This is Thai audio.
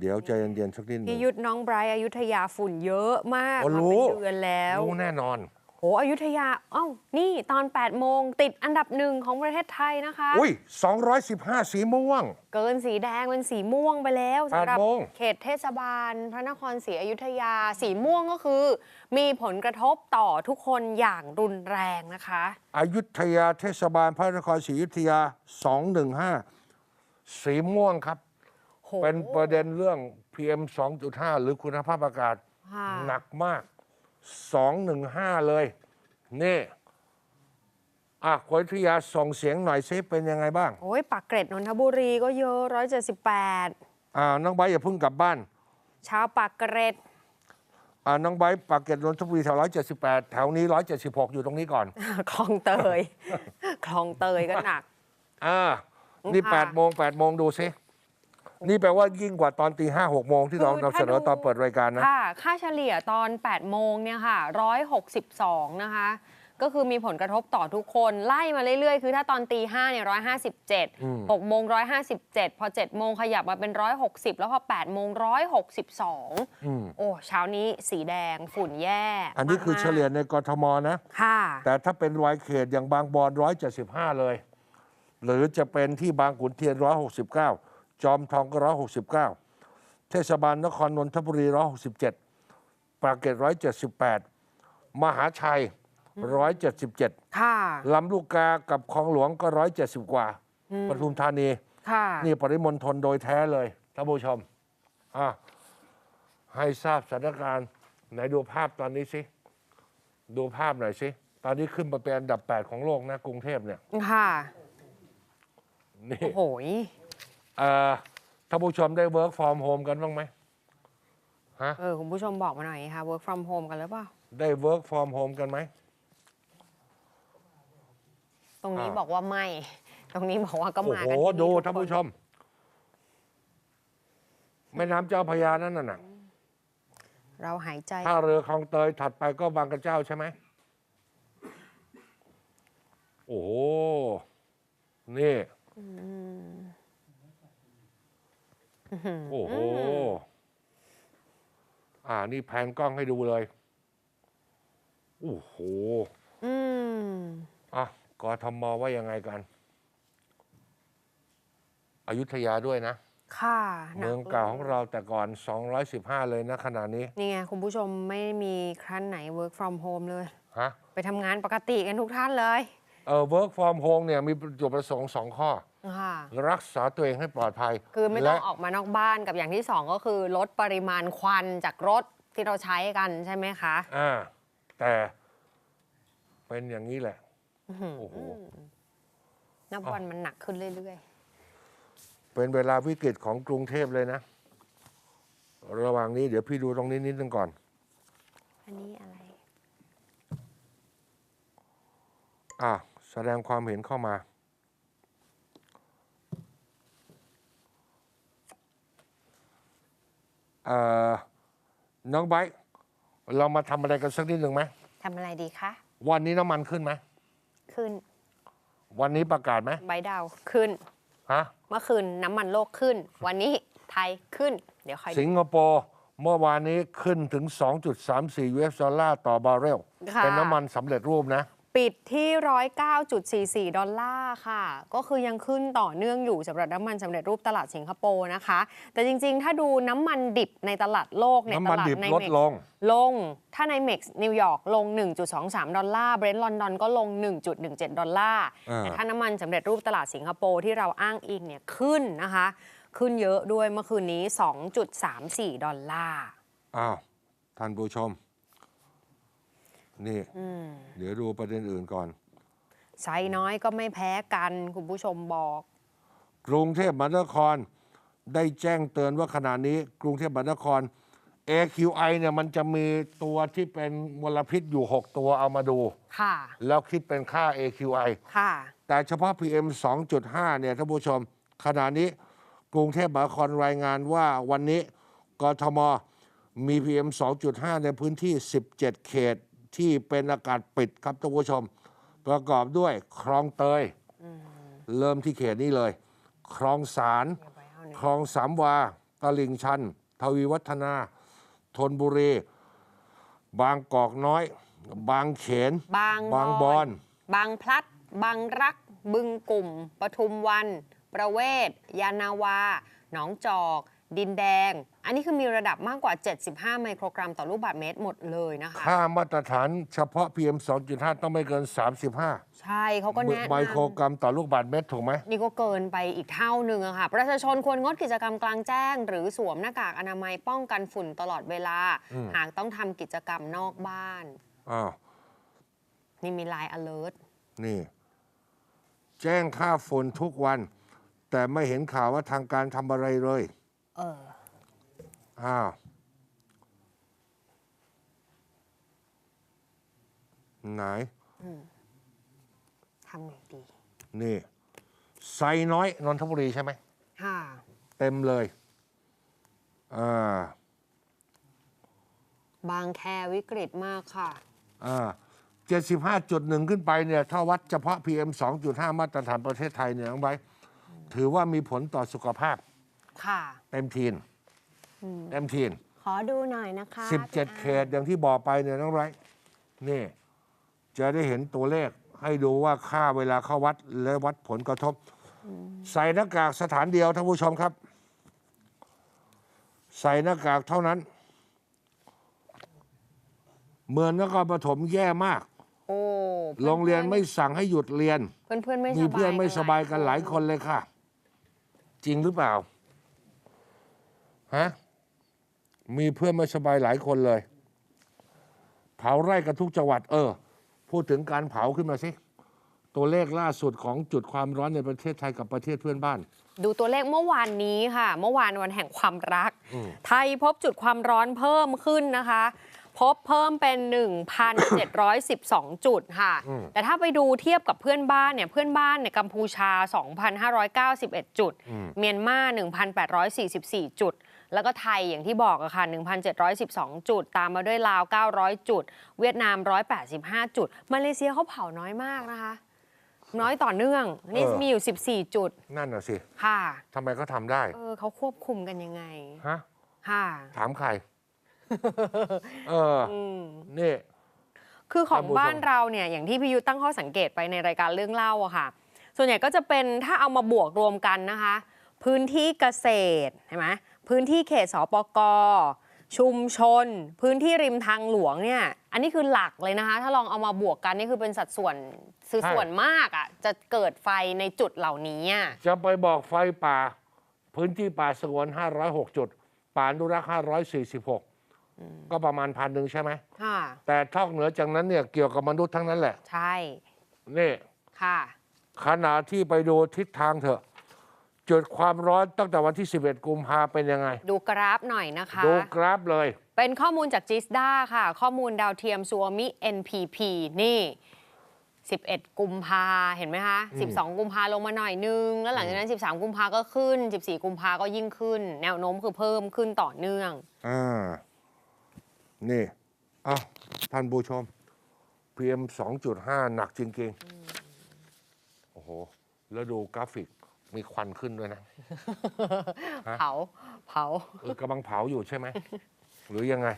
เดี๋ยวใจเย็นๆสักนิดหนึพี่ง ยุทธน้องไบรท์อยุธยาฝุ่นเยอะมากโอ้มารู้ เป็นเดือนแล้วรู้แน่นอนโหอยุธยาเอ้านี่ตอน8โมงติดอันดับหนึ่งของประเทศไทยนะคะ อุ้ย 215 สีม่วง เกินสีแดงเป็นสีม่วงไปแล้วสำหรั8โมง เขตเทศบาล พระนครศรีอยุธยา สีม่วงก็คือ มีผลกระทบต่อทุกคนอย่างรุนแรงนะคะ อยุธยาเทศบาลพระนครศรีอยุธยา 215 สีม่วงครับโห เป็นประเด็นเรื่อง PM 2.5 หรือคุณภาพอากาศ ค่ะหนักมาก 215 เลย นี่ อะคนอยุธยาส่งเสียงหน่อยซิเป็นยังไงบ้าง โอ้ยปากเกร็ดนนทบุรีก็เยอะ 178 อ่า น้องไบร์ทอย่าเพิ่งกลับบ้าน ชาวปากเกร็ด อ่า น้องไบร์ทปากเกร็ดนนทบุรีแถว178 แถวนี้ 176 อยู่ตรงนี้ก่อน คลองเตย คลองเตยก็หนัก อ่า นี่ค่ะ 8โมง8โมงดูซิ นี่แปลว่ายิ่งกว่าตอนตีห้าหกโมงที่เราคือนำเสนอถ้าดูตอนเปิดรายการนะค่ะค่าเฉลี่ยตอน 8 โมงเนี่ยค่ะ162นะคะ ก็คือมีผลกระทบต่อทุกคนไล่มาเรื่อยๆ คือถ้าตอนตีห้าเนี่ยอืม157 6โมง157พอ7โมงขยับมาเป็น160แล้วพอ8โมง162อืมโอ้เช้านี้สีแดงฝุ่นแย่ อันนี้คือมากๆเฉลี่ยในกทมนะค่ะ แต่ถ้าเป็นรายเขตอย่างบางบอน175เลย หรือจะเป็นที่บางขุนเทียน169 จอมทองก็169เทศบาลนครนนทบุรี167ปากเกร็ด178มหาชัย177ค่ะลำลูกกากับคลองหลวงก็170กว่าปทุมธานีค่ะนี่ปริมณฑลโดยแท้เลยท่านผู้ชมอะให้ทราบสถานการณ์ไหนดูภาพตอนนี้สิดูภาพหน่อยสิตอนนี้ขึ้นมาเป็นอันดับ 8 ของโลกนะกรุงเทพเนี่ย ค่ะ นี่ โอ้โหย เอ่อท่านผู้ชมได้ work from home กันบ้างไหมฮะเออคุณผู้ชมบอกมาหน่อยค่ะ work from home กันหรือเปล่า ได้ work from home กันไหม ตรงนี้อ่า บอกว่าไม่ ตรงนี้บอกว่าก็โอ้มาโห กันที่นี่ดูทุกท่านคผู้ชม แม่น้ำเจ้าพระยานั่นน่ะเราหายใจท่าเรือคลองเตยถัดไปก็บางกระเจ้าใช่ไหม โอ้โห นี่ โอ้โห อ่า นี่แผนกล้องให้ดูเลย โอ้โห อืมอะกทมว่ายังไงกัน อยุธยาด้วยนะ ค่ะหนัเมืองเก่าของเราแต่ก่อน 215 เลยนะขณะนี้ นี่ไงคุณผู้ชมไม่มีครั้นไหน work from home เลย ฮะ ไปทำงานปกติกันทุกท่านเลย เออ work from home เนี่ยมีจุดประสงค์สองข้อ ค่ะ รักษาตัวเองให้ปลอดภัยคือไม่ต้และองออกมานอกบ้านกับอย่างที่สองก็คือลดปริมาณควันจากรถที่เราใช้กันใช่ไหมคะอ่าแต่เป็นอย่างนี้แหละ โอ้โห นับวันมันหนักขึ้นเรื่อยเป็นเวลาวิกฤตของกรุงเทพเลยนะ ระหว่างนี้เดี๋ยวพี่ดูตรงนี้นิดนึงก่อน ๆ อันนี้อะไร อ่าแสดงความเห็นเข้ามา เอ่อน้องไบร์ทเรามาทำอะไรกันสักนิดหนึ่งไหมทำอะไรดีคะ วันนี้น้ำมันขึ้นไหมขึ้นวันนี้ประกาศไหมใบดาวขึ้น ฮะเมื่อคืนน้ำมันโลกขึ้น วันนี้ไทยขึ้น เดี๋ยวใครดู สิงคโปร์เมื่อวานนี้ขึ้นถึง 2.34 US ดอลลาร์ต่อบาร์เรล ค่ะ เป็นน้ำมันสำเร็จรูปนะ ปิดที่ 109.44 ดอลลาร์ค่ะ ก็คือยังขึ้นต่อเนื่องอยู่สำหรับน้ำมันสำเร็จรูปตลาดสิงคโปร์นะคะ แต่จริงๆ ถ้าดูน้ำมันดิบในตลาดโลกเนี่ยน้ำมันตลาดดิบในลดเม็กลง ลง ถ้าในเม็กซ์นิวยอร์กลง 1.23 ดอลลาร์ เบรนท์ลอนดอนก็ลง 1.17 ดอลลาร์ อ่า แต่ถ้าน้ำมันสำเร็จรูปตลาดสิงคโปร์ที่เราอ้างอิงเนี่ยขึ้นนะคะ ขึ้นเยอะด้วยเมื่อคืนนี้ 2.34 ดอลลาร์ อ้าว ท่านผู้ชม นี่เดี๋ยวดูประเด็นอื่นก่อน ไซน้อยก็ไม่แพ้กันคุณผู้ชมบอก กรุงเทพมหานคร ได้แจ้งเตือนว่าขณะนี้ กรุงเทพมหานคร AQI เนี่ยมันจะมีตัวที่เป็นมลพิษอยู่ 6 ตัวเอามาดู ค่ะ แล้วคิดเป็นค่า AQI ค่ะ แต่เฉพาะ PM 2.5 เนี่ยท่านผู้ชม ขณะนี้กรุงเทพมหานครรายงานว่าวันนี้กทมมี PM 2.5 ในพื้นที่ 17 เขต ที่เป็นอากาศปิดครับท่านผู้ชม ประกอบด้วยคลองเตย เริ่มที่เขตนี้เลย คลองสารคลองสามวา ตลิ่งชัน ทวีวัฒนาธนบุรี บางกอกน้อย บางเขน บางบางบอน บางพลัด บางรัก บึงกลุ่ม ปทุมวัน ประเวศยานาวา หนองจอก ดินแดง อันนี้คือมีระดับมากกว่า 75 ไมโครกรัมต่อลูกบาศก์เมตรหมดเลยนะคะค่ามาตรฐานเฉพาะ PM 2.5 ต้องไม่เกิน 35 ใช่เขาก็แนะไมนโครกรัมต่อลูกบาศก์เมตรถูกไหมำนี่ก็เกินไปอีกเท่าหนึ่งอะค่ะ ประชาชนควรงดกิจกรรมกลางแจ้ง หรือสวมหน้ากากอนามัยป้องกันฝุ่นตลอดเวลาอืมหากต้องทำกิจกรรมนอกบ้านอ้าวนี่มีไลน์ alert นี่ แจ้งค่าฝุ่นทุกวัน แต่ไม่เห็นข่าวว่าทางการทำอะไรเลย เออ อ้าว ไหน ทำไงดีนี่ ไซน้อย นนทบุรีใช่ไหม ค่ะเต็มเลย อ่า บางแควิกฤตมากค่ะ อ่าเจ็ดสิบห้าจุดหนึ่งขึ้นไปเนี่ยถ้าวัดเฉพาะ PM 2.5 มาตรฐานประเทศไทยเนี่ยน้องไบร์ทถือว่ามีผลต่อสุขภาพ ค่ะเต็มทีนเต็มทีน ขอดูหน่อยนะคะ17 เขตอย่างที่บอกไปเนี่ยน้องไบร์ทนี่ จะได้เห็นตัวเลขให้ดูว่าค่าเวลาเข้าวัดและวัดผลกระทบ ใส่หน้ากากสถานเดียวท่านผู้ชมครับ ใส่หน้ากากเท่านั้น เมืองนครปฐมแย่มาก โอ้โรงเรียนไม่สั่งให้หยุดเรียน เพื่อนเพื่อนๆไม่สบายมีเพื่อนไม่สบายกันหลายคนเลยค่ะ จริงหรือเปล่า ฮะมีเพื่อนไม่สบายหลายคนเลย เผาไร่กันทุกจังหวัด เออ พูดถึงการเผาขึ้นมาสิ ตัวเลขล่าสุดของจุดความร้อนในประเทศไทยกับประเทศเพื่อนบ้าน ดูตัวเลขเมื่อวานนี้ค่ะ เมื่อวานวันแห่งความรักอืมไทยพบจุดความร้อนเพิ่มขึ้นนะคะ พบเพิ่มเป็น 1,712 จุดค่ะ แต่ถ้าไปดูเทียบกับเพื่อนบ้านเนี่ยเพื่อนบ้านเนี่ยกัมพูชา 2,591 จุด เมียนมา 1,844 จุด แล้วก็ไทยอย่างที่บอกอะค่ะ 1,712 จุด ตามมาด้วยลาว 900 จุด เวียดนาม 185 จุด มาเลเซียเขาเผาน้อยมากนะคะ น้อยต่อเนื่อง นี่เออมีอยู่ 14 จุด นั่นน่ะสิ ค่ะ ทำไมเขาทำได้ เออเขาควบคุมกันยังไง ฮะ ค่ะ ถามใคร เอออืมนี่ คือของท่านผู้ชมบ้านเราเนี่ย อย่างที่พี่ยุทธตั้งข้อสังเกตไปในรายการเรื่องเล่าอะค่ะ ส่วนใหญ่ก็จะเป็นถ้าเอามาบวกรวมกันนะคะ พื้นที่เกษตรใช่ไหม พื้นที่เขตสปกชุมชน พื้นที่ริมทางหลวงเนี่ยอันนี้คือหลักเลยนะคะ ถ้าลองเอามาบวกกันนี่คือเป็นสัดส่วนคือใช่ส่วนมากอะจะเกิดไฟในจุดเหล่านี้อะจะไปบอกไฟป่า พื้นที่ป่าสงวน 506 จุด ป่าอนุรักษ์546 ก็ประมาณพันหนึ่งใช่ไหมค่ะแต่ทอกเหนือจากนั้นเนี่ยเกี่ยวกับมนุษย์ทั้งนั้นแหละ ใช่ นี่ค่ะขณะที่ไปดูทิศทางเถอะ จุดความร้อนตั้งแต่วันที่ 11 กุมภาเป็นยังไง ดูกราฟหน่อยนะคะ ดูกราฟเลย เป็นข้อมูลจากจิสดาค่ะ ข้อมูลดาวเทียมซูมิ NPP นี่ 11 กุมภาเห็นไหมคะ 12 กุมภาลงมาหน่อยนึง แล้วหลังจากนั้น 13 กุมภาก็ขึ้น 14 กุมภาก็ยิ่งขึ้น แนวโน้มคือเพิ่มขึ้นต่อเนื่องอ่านี่เอาท่านผู้ชม PM 2.5 หนักจริงๆ โอ้โห แล้วดูกราฟิก มีควันขึ้นด้วยนะ ฮะ เผา เผา เออกำลังเผาอยู่ใช่ไหม หรือยังไง